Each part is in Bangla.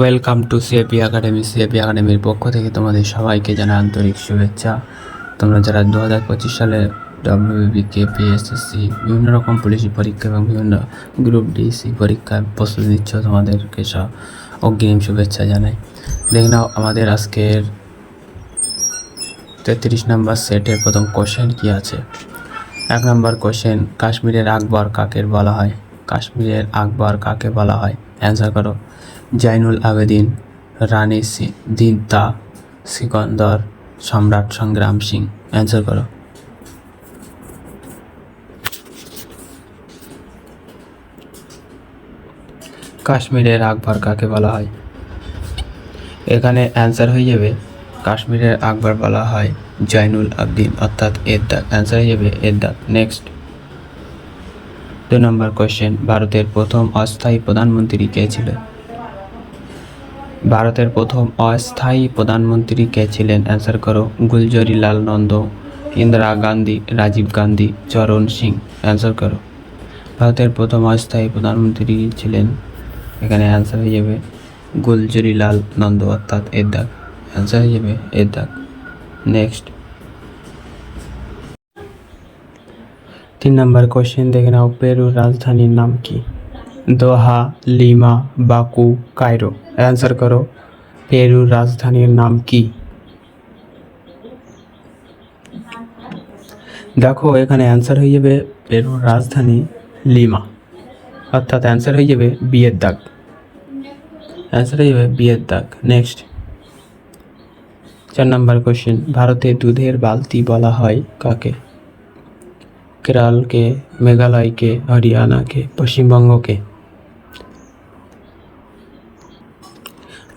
Welcome to CAP academy CAP একাডেমির পক্ষ থেকে তোমাদের সবাইকে জানা আন্তরিক শুভেচ্ছা। তোমরা যারা দু হাজার পঁচিশ সালে ডব্লিউবি কেপি এসএসসি বিভিন্ন রকম পুলিশি পরীক্ষা এবং বিভিন্ন গ্রুপ ডিসি পরীক্ষায় প্রস্তুতি নিচ্ছ, তোমাদেরকে সব অগ্রিম শুভেচ্ছা জানাই। দেখে নাও, আমাদের আজকের তেত্রিশ নম্বর সেটের প্রথম কোশ্চেন কী আছে? এক নম্বর কোশ্চেন কাশ্মীরের আকবর কাকে বলা হয়? কাশ্মীরের আকবর কাকে বলা হয়? অ্যান্সার করো। জাইনুল আবেদিন, রানী সি দিদ্দা সিকন্দর, সম্রাট সংগ্রাম সিং। অ্যান্সার করো। কাশ্মীরের আকবর কাকে বলা হয়? এখানে অ্যান্সার হয়ে যাবে, কাশ্মীরের আকবর বলা হয় জৈনুল আবদিন, অর্থাৎ এর দাগ অ্যান্সার হয়ে যাবে এর দাগ নেক্সট দু নম্বর কোয়েশ্চেন ভারতের প্রথম অস্থায়ী প্রধানমন্ত্রী কে ছিল? ভারতের প্রথম অস্থায়ী প্রধানমন্ত্রী কে ছিলেন? অ্যান্সার করো। গুলজরিলাল নন্দ, ইন্দিরা গান্ধী, রাজীব গান্ধী, চরণ সিং। অ্যান্সার করো। ভারতের প্রথম অস্থায়ী প্রধানমন্ত্রী ছিলেন। এখানে অ্যান্সার হয়ে যাবে গুলজরিলাল নন্দ, অর্থাৎ এর দাগ অ্যান্সার হয়ে যাবে এর দাগ নেক্সট তিন নম্বর কোশ্চেন দেখে নাও। পেরুর রাজধানীর নাম কি? Doha, Lima, Baku, Cairo. Answer করো, পেরুর রাজধানীর নাম কি? দেখো, এখানে অ্যান্সার হয়ে যাবে পেরুর রাজধানী লিমা। অর্থাৎ অ্যান্সার হয়ে যাবে বিয়ের দাগ। অ্যান্সার হয়ে যাবে বিয়ের দাগ। নেক্সট। চার নম্বর কোশ্চেন। ভারতে দুধের বালতি বলা হয় কাকে? কেরালকে, মেঘালয়কে, হরিয়ানাকে, পশ্চিমবঙ্গকে।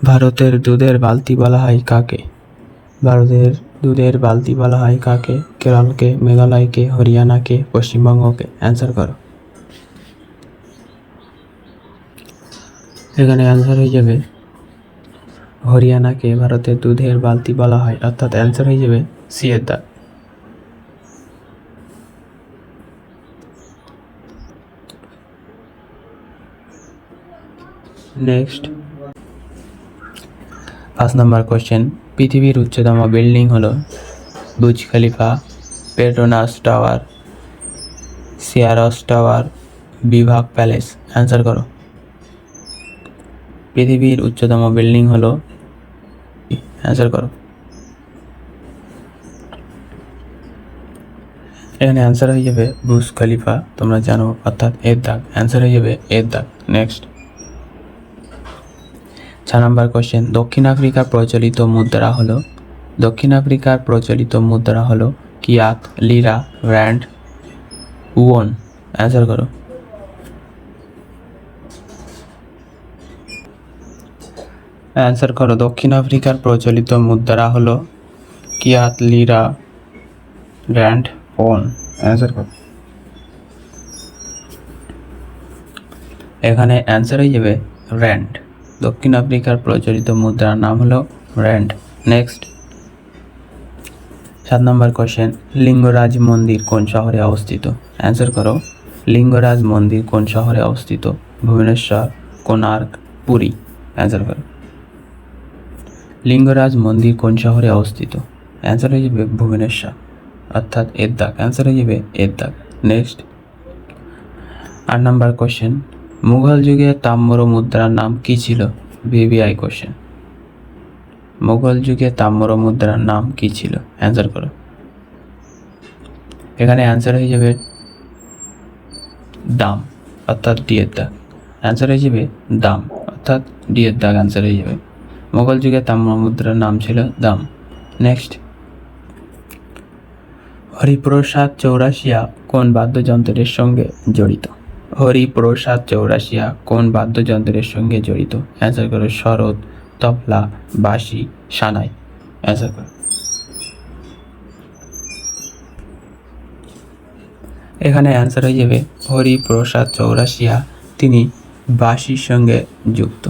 ভারতের দুধের বালতি বলা হয় কাকে? ভারতের দুধের বালতি বলা হয় কাকে? কেরলকে, মেঘালয়কে, হরিয়ানাকে, পশ্চিমবঙ্গকে। অ্যান্সার করো। এখানে অ্যান্সার হয়ে যাবে। হরিয়ানাকে ভারতের দুধের বালতি বলা হয়। অর্থাৎ অ্যান্সার হয়ে যাবে সিয়ের নেক্সট পাঁচ নম্বর কোশ্চেন পৃথিবীর উচ্চতম বিল্ডিং হলো Burj Khalifa, Petronas tower, Sears tower, বিভাগ প্যালেস। অ্যান্সার করো। পৃথিবীর উচ্চতম বিল্ডিং হলো অ্যান্সার করো। এখানে অ্যান্সার হয়ে যাবে বুজ খলিফা, তোমরা জানো, অর্থাৎ এর দাগ অ্যান্সার হয়ে যাবে এর দাগ নেক্সট চার নম্বর কোশ্চেন দক্ষিণ আফ্রিকার প্রচলিত মুদ্রা হলো, দক্ষিণ আফ্রিকার প্রচলিত মুদ্রা হলো kyat, lira, rand won answer করো। অ্যান্সার করো, দক্ষিণ আফ্রিকার প্রচলিত মুদ্রা হলো kyat, lira, rand won answer করো। এখানে অ্যান্সার হয়ে যাবে র্যান্ড। দক্ষিণ আফ্রিকার প্রচলিত মুদ্রার নাম হলো র্যান্ড নেক্সট সাত নম্বর কোশ্চেন লিঙ্গরাজ মন্দির কোন শহরে অবস্থিত? অ্যান্সার করো, লিঙ্গরাজ মন্দির কোন শহরে অবস্থিত? ভুবনেশ্বর কোনার্ক পুরী। অ্যান্সার করো। লিঙ্গরাজ মন্দির কোন শহরে অবস্থিত? অ্যান্সার হয়ে যাবে ভুবনেশ্বর, অর্থাৎ এর দাগ অ্যান্সার হয়ে যাবে এর দাগ নেক্সট আট নাম্বার কোশ্চেন মুঘল যুগে তাম্র মুদ্রার নাম কি ছিল? ভিভিআই কোশ্চেন মুঘল যুগে তাম্র মুদ্রার নাম কি ছিল? অ্যান্সার করো। এখানে অ্যান্সার হয়ে যাবে দাম, অর্থাৎ ডি এর দাগ। অ্যান্সার হয়ে যাবে দাম, অর্থাৎ ডি এর দাগ অ্যান্সার হয়ে যাবে। মোগল যুগে তাম্র মুদ্রার নাম ছিল দাম। নেক্সট হরিপ্রসাদ চৌরাশিয়া কোন বাদ্যযন্ত্রের সঙ্গে জড়িত? হরিপ্রসাদ চৌরাশিয়া কোন বাদ্যযন্ত্রের সঙ্গে জড়িত? অ্যান্সার করো, শরৎ, তবলা, বাঁশি, সানাই। অ্যান্সার করো। এখানে অ্যান্সার হয়ে যাবে, হরিপ্রসাদ চৌরাশিয়া, তিনি বাঁশির সঙ্গে যুক্ত।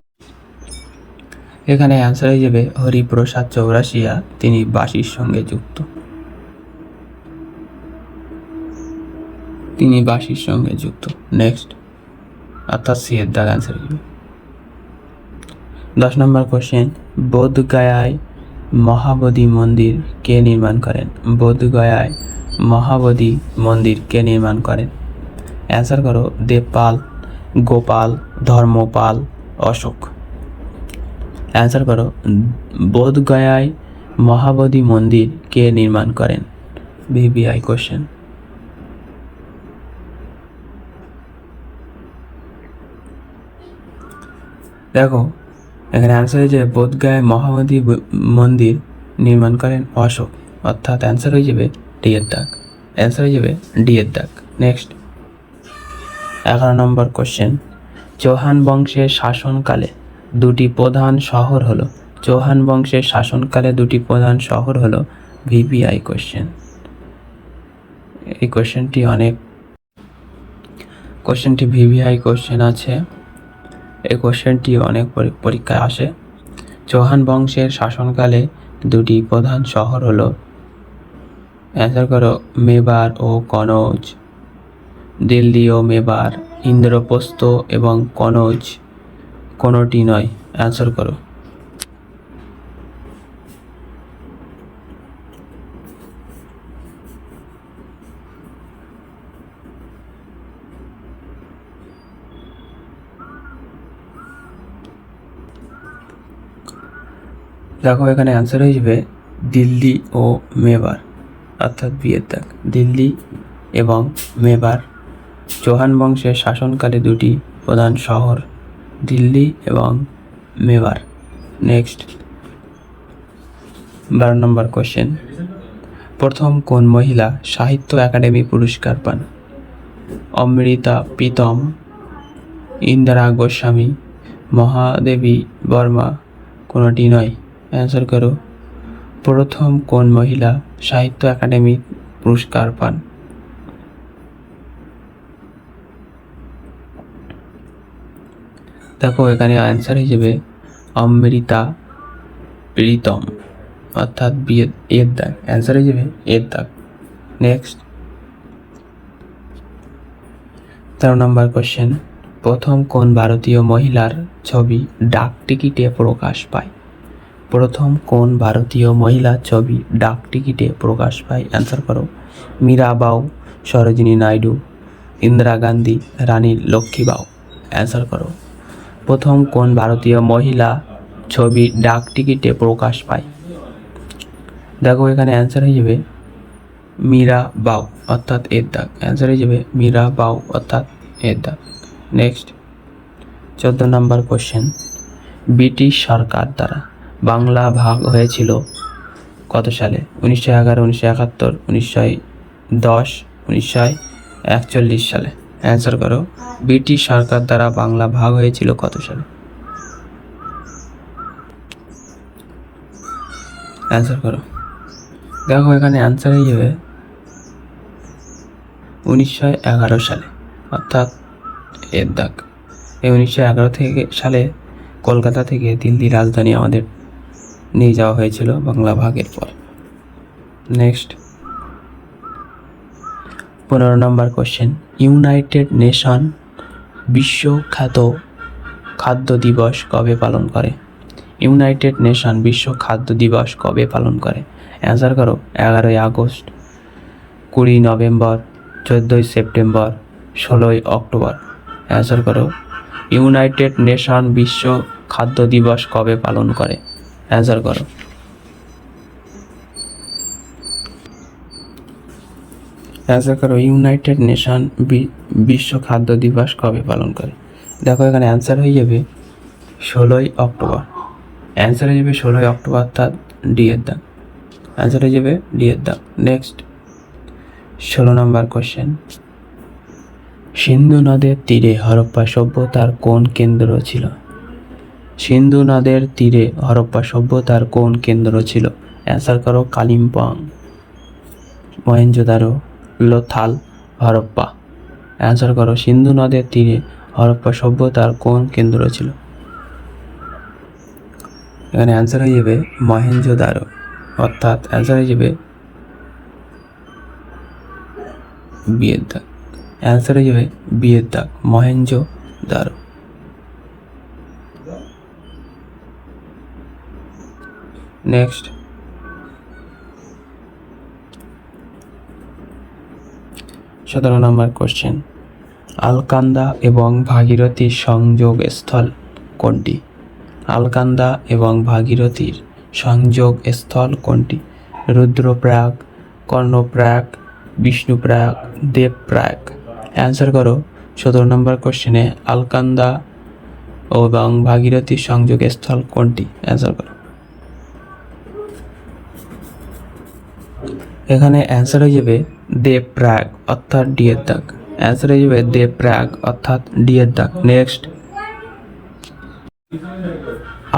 এখানে অ্যান্সার হয়ে যাবে, হরিপ্রসাদ চৌরাশিয়া, তিনি বাঁশির সঙ্গে যুক্ত। তিনি বাঁশির সঙ্গে যুক্ত। নেক্সট অর্থাৎ সি এর দাগ অ্যান্সার যাবে দশ নম্বর কোশ্চেন বোধগয়ায় মহাবোধি মন্দির কে নির্মাণ করেন? বোধগয়ায় মহাবোধি মন্দির কে নির্মাণ করেন? অ্যান্সার করো, দেবপাল, গোপাল, ধর্মপাল, অশোক। অ্যান্সার করো, বোধগয়ায় মহাবোধি মন্দির কে নির্মাণ করেন? ভিভিআই কোশ্চেন দেখো, এখানে অ্যান্সার হয়ে যাবে বোধগয়ায় মহাবোধি মন্দির নির্মাণ করেন অশোক। অর্থাৎ অ্যান্সার হয়ে যাবে ডি এর দাগ। অ্যান্সার হয়ে যাবে ডি এর দাগ। নেক্সট এগারো নম্বর কোশ্চেন চৌহান বংশের শাসনকালে দুটি প্রধান শহর হলো। চৌহান বংশের শাসনকালে দুটি প্রধান শহর হলো ভিভিআই কোশ্চেন এই কোশ্চেনটি অনেক কোশ্চেনটি ভিভিআই কোশ্চেন আছে। এই কোশ্চেনটি অনেক পরি- পরীক্ষায় আসে। চৌহান বংশের শাসনকালে দুটি প্রধান শহর হলো অ্যান্সার করো, মেবার ও কনৌজ। দিল্লি ও মেবার, ইন্দ্রপ্রস্থ এবং কনৌজ। কোনোটি নয় অ্যান্সার করো। দেখো এখানে অ্যান্সার হয়ে যাবে দিল্লি ও মেবার, অর্থাৎ বিয়ের দাগ দিল্লি এবং মেবার চৌহান বংশের শাসনকালে দুটি প্রধান শহর, দিল্লি এবং মেবার। নেক্সট বারো নম্বর কোশ্চেন প্রথম কোন মহিলা সাহিত্য একাডেমি পুরস্কার পান? অমৃতা প্রীতম, ইন্দিরা গোস্বামী, মহাদেবী বর্মা, কোনোটি নয়? অ্যান্সার করো। প্রথম কোন মহিলা সাহিত্য একাডেমি পুরস্কার পান? দেখো, এখানে অ্যান্সার হিসেবে অমৃতা প্রীতম, অর্থাৎ বিয়ে এর দাগ। অ্যান্সার হিসেবে এর দাগ। নেক্সট তেরো নম্বর কোশ্চেন প্রথম কোন ভারতীয় মহিলার ছবি ডাক টিকিটে প্রকাশ পায়? প্রথম কোন ভারতীয় মহিলার ছবি ডাক টিকিটে প্রকাশ পায়? অ্যান্সার করো। মীরাবাউ সরোজিনী নাইডু, ইন্দিরা গান্ধী, রানী লক্ষ্মীবাউ অ্যান্সার করো। প্রথম কোন ভারতীয় মহিলা ছবি ডাক টিকিটে প্রকাশ পায়? দেখো, এখানে অ্যান্সার হয়ে যাবে মীরা বাউ, অর্থাৎ এর দাগ অ্যান্সার হয়ে যাবে মীরা বাউ, অর্থাৎ এর দাগ নেক্সট চোদ্দ নম্বর কোশ্চেন ব্রিটিশ সরকার দ্বারা বাংলা ভাগ হয়েছিল কত সালে? উনিশশো এগারো, উনিশশো একাত্তর, উনিশশো দশ, উনিশশো একচল্লিশ সালে। অ্যান্সার করো। ব্রিটিশ সরকার দ্বারা বাংলা ভাগ হয়েছিল কত সালে? অ্যান্সার করো। দেখো, এখানে অ্যান্সার হয়ে যাবে উনিশশো এগারো সালে, অর্থাৎ এর দাগ। এই উনিশশো এগারো থেকে সালে কলকাতা থেকে দিল্লি রাজধানী আমাদের নিয়ে যাওয়া হয়েছিল বাংলা ভাগের পর। নেক্সট পনেরো নম্বর কোশ্চেন ইউনাইটেড নেশন বিশ্বখ্যাত খাদ্য দিবস কবে পালন করে? ইউনাইটেড নেশন বিশ্ব খাদ্য দিবস কবে পালন করে? অ্যান্সার করো, এগারোই আগস্ট, কুড়ি নভেম্বর, চোদ্দোই সেপ্টেম্বর, ষোলোই অক্টোবর। অ্যান্সার করো ইউনাইটেড নেশন বিশ্ব খাদ্য দিবস কবে পালন করে? অ্যান্সার করো। অ্যান্সার করো, ইউনাইটেড নেশন বিশ্ব খাদ্য দিবস কবে পালন করে? দেখো, এখানে অ্যান্সার হয়ে যাবে ষোলোই অক্টোবর। অ্যান্সার হয়ে যাবে ষোলোই অক্টোবর, অর্থাৎ ডি এর দাগ। অ্যান্সার হয়ে যাবে ডি এর দাগ। নেক্সট, ষোলো নম্বর কোশ্চেন সিন্ধু নদের তীরে হরপ্পা সভ্যতার কোন কেন্দ্র ছিল? সিন্ধু নদের তীরে হরপ্পা সভ্যতার কোন কেন্দ্র ছিল? অ্যান্সার করো, কালিম্পং। মহেঞ্জোদারো লোথাল, হরপ্পা। অ্যান্সার করো, সিন্ধু নদের তীরে হরপ্পা সভ্যতার কোন কেন্দ্র ছিল? এখানে অ্যান্সার হয়ে যাবে মহেঞ্জোদারো অর্থাৎ অ্যান্সার হয়ে যাবে, বিয়ের দাগ। অ্যান্সার হয়ে যাবে, বিয়ের দাগ মহেঞ্জো দারো নেক্সট সতেরো নম্বর কোশ্চেন আলকান্দা এবং ভাগীরথীর সংযোগ স্থল কোনটি? আলকান্দা এবং ভাগীরথীর সংযোগ স্থল কোনটি? রুদ্রপ্রয়াগ কর্ণপ্রয়াগ বিষ্ণুপ্রয়াগ দেবপ্রয়াগ অ্যান্সার করো। সতেরো নম্বর কোশ্চেনে আলকান্দা এবং ভাগীরথীর সংযোগ স্থল কোনটি? অ্যান্সার করো। এখানে অ্যান্সার হয়ে যাবে দেবপ্রয়াগ অর্থাৎ ডি এর দাগ। অ্যান্সার হয়ে যাবে দেবপ্রয়াগ অর্থাৎ ডি এর দাগ। নেক্সট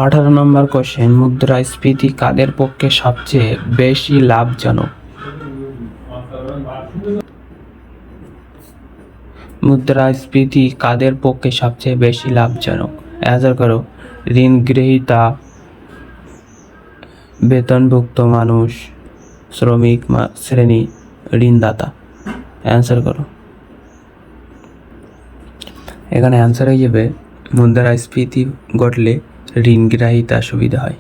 আঠারো নম্বর কোশ্চেন মুদ্রাস্ফীতি কাদের পক্ষে সবচেয়ে বেশি লাভজনক? মুদ্রাস্ফীতি কাদের পক্ষে সবচেয়ে বেশি লাভজনক? অ্যান্সার করো। ঋণ গ্রহীতা বেতনভুক্ত মানুষ। শ্রমিক শ্রেণি ঋণদাতা। অ্যান্সার করো। এখানে অ্যান্সার হয়ে যাবে, মুদ্রাস্ফীতি ঘটলে ঋণগ্রাহিতা সুবিধা হয়।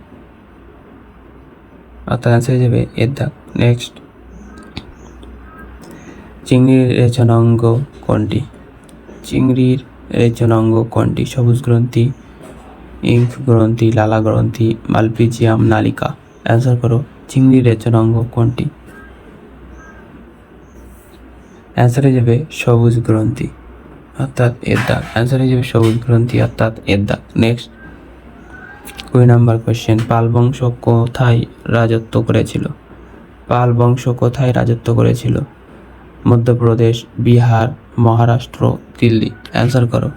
অর্থাৎ অ্যান্সার হয়ে যাবে, এর দাগ। নেক্সট চিংড়ির রেচনাঙ্গ কোনটি? চিংড়ির রেচনাঙ্গ কোনটি? সবুজ গ্রন্থি, ইঙ্ক গ্রন্থি, লালা গ্রন্থি, মালপিজিয়াম, নালিকা। অ্যান্সার করো। চিংড়ির রেচনাঙ্গ কোনটি? অ্যান্সার হয়ে যাবে সবুজ গ্রন্থি, অর্থাৎ এর দাগ। অ্যান্সার হয়ে যাবে সবুজ গ্রন্থি, অর্থাৎ এর দাগ। নেক্সট কুড়ি নাম্বার কোশ্চেন পাল বংশ কোথায় রাজত্ব করেছিল? পাল বংশ কোথায় রাজত্ব করেছিল? মধ্যপ্রদেশ, বিহার, মহারাষ্ট্র, দিল্লি। অ্যান্সার করো।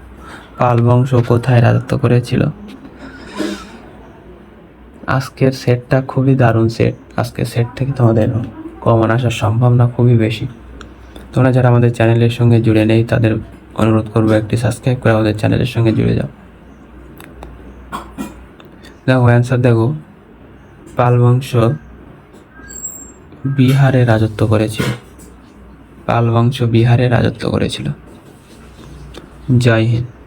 পাল বংশ কোথায় রাজত্ব করেছিল? আজকের সেটটা খুবই দারুণ সেট আজকের সেট থেকে তোমাদের কমন আসার সম্ভাবনা খুবই বেশি। তোমরা যারা আমাদের চ্যানেলের সঙ্গে জুড়ে নেই, তাদের অনুরোধ করব একটি সাবস্ক্রাইব করে আমাদের চ্যানেলের সঙ্গে জুড়ে যাও। দেখো অ্যান্সার দেখো। পাল বংশ বিহারে রাজত্ব করেছিল। পাল বংশ বিহারে রাজত্ব করেছিল। জয় হিন্দ।